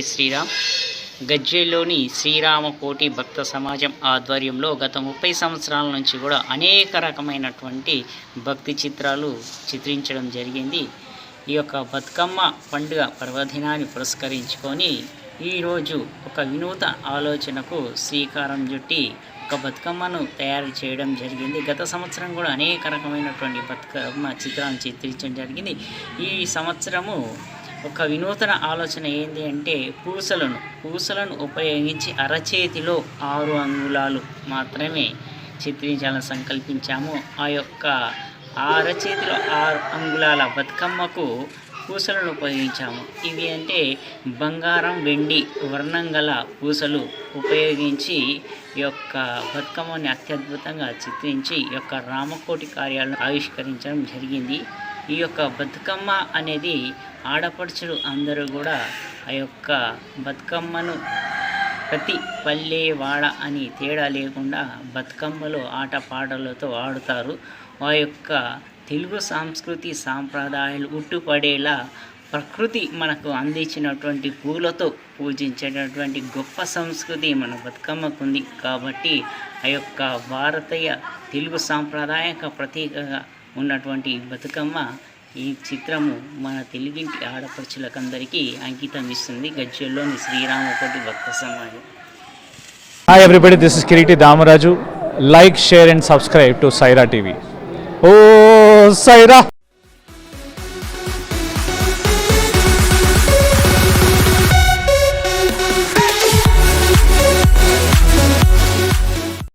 శ్రీరామ్. గజ్వేల్లోని శ్రీరామ కోటి భక్త సమాజం ఆధ్వర్యంలో గత ముప్పై సంవత్సరాల నుంచి కూడా అనేక రకమైనటువంటి భక్తి చిత్రాలు చిత్రించడం జరిగింది. ఈ యొక్క బతుకమ్మ పండుగ పర్వదినాన్ని పురస్కరించుకొని ఈరోజు ఒక వినూత ఆలోచనకు శ్రీకారం చుట్టి ఒక బతుకమ్మను తయారు చేయడం జరిగింది. గత సంవత్సరం కూడా అనేక రకమైనటువంటి బతుకమ్మ చిత్రాలను చిత్రించడం జరిగింది. ఈ సంవత్సరము ఒక వినూతన ఆలోచన ఏంటి అంటే పూసలను పూసలను ఉపయోగించి అరచేతిలో ఆరు అంగుళాలు మాత్రమే చిత్రించాలని సంకల్పించాము. ఆ యొక్క ఆ అరచేతిలో ఆరు అంగుళాల బతుకమ్మకు పూసలను ఉపయోగించాము. ఇవి అంటే బంగారం వెండి వర్ణం గల పూసలు ఉపయోగించి ఈ యొక్క బతుకమ్మని అత్యద్భుతంగా చిత్రించి యొక్క రామకోటి కార్యాలను ఆవిష్కరించడం జరిగింది. ఈ యొక్క బతుకమ్మ అనేది ఆడపడుచులు అందరూ కూడా ఆ యొక్క బతుకమ్మను ప్రతి పల్లె వాడ అని తేడా లేకుండా బతుకమ్మలో ఆట పాటలతో ఆడుతారు. ఆ యొక్క తెలుగు సంస్కృతి సాంప్రదాయాలు ఉట్టుపడేలా ప్రకృతి మనకు అందించినటువంటి పూలతో పూజించేటటువంటి గొప్ప సంస్కృతి మన బతుకమ్మకు ఉంది కాబట్టి ఆ యొక్క భారతీయ తెలుగు సాంప్రదాయక ప్రతీకగా ఉన్నటువంటి బతుకమ్మ ఈ చిత్రము మన తెలుగింటి ఆడపడుచులకందరికీ అంకితం ఇస్తుంది గజ్జల్లోని శ్రీరామ కోటి భక్త సమాజం. Hi everybody this is Kireeti Damaraju like share and subscribe to Saira TV oh Sye Raa